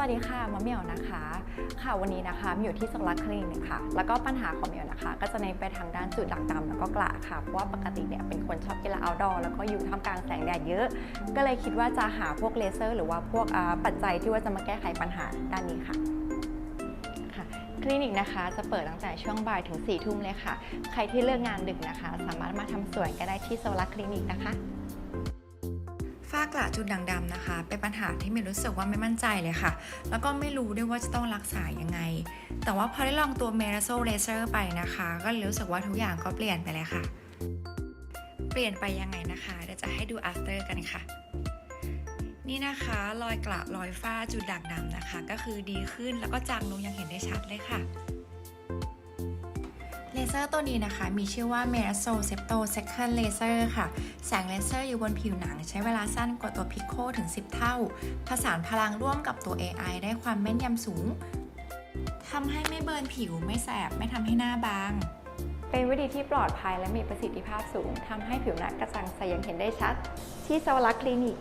วัสดีค่ะมะเหมียวนะคะ ค่ะวันนี้นะคะมีอยู่ที่สลักคลินิกค่ะ แล้วก็ปัญหาของเหมียวนะคะ ก็จะเน้นไปทางด้านจุดด่างดำแล้วก็กระค่ะเพราะว่าปกติเนี่ยเป็นคนชอบกีฬาเอาดอร์แล้วก็อยู่ท่ามกลางแสงแดดเยอะ ก็เลยคิดว่าจะหาพวกเลเซอร์ หรือว่าพวกปัจจัยที่ว่าจะมาแก้ไขปัญหาด้านนี้ค่ะค่ะคลินิกนะคะจะเปิดตั้งแต่ช่วงบ่ายถึง4ี่ทุ่มเลยค่ะ ใครที่เลิกงานดึกนะคะ สามารถมาทำสวยก็ได้ที่โซลักคลินิกนะคะากระจุดด่างดำนะคะ เป็นปัญหาที่ม่รู้สึกว่าไม่มั่นใจเลยค่ะ แล้วก็ไม่รู้ด้วยว่าจะต้องรักษายังไง แต่ว่าพอได้ลองตัวเมราโซเลเซอร์ไปนะคะ ก็รู้สึกว่าทุกอย่างก็เปลี่ยนไปเลยค่ะ เปลี่ยนไปยังไงนะคะเดี๋ยวจะให้ดู after กันค่ะนี่นะคะรอยกระรอยฝ้าจุดด่างดำนะคะ ก็คือดีขึ้นแล้วก็จางลงอยังเห็นได้ชัดเลยค่ะ เลเซอร์ตัวนี้นะคะมีชื่อว่า m e r a s o Septo Second Laser ค่ะ แสงเลเซอร์อยู่บนผิวหนัง ใช้เวลาสั้นกว่าตัว Pico ถึง 10 เท่า ผสานพลังร่วมกับตัว AI ได้ความแม่นยำสูงทำให้ไม่เบิร์นผิวไม่แสบ ไม่ทำให้หน้าบาง เป็นวิธีที่ปลอดภัยและมีประสิทธิภาพสูงทำให้ผิวหน้ากระจ่างใสอย่างเห็นได้ชัด ที่สวรักคลินิก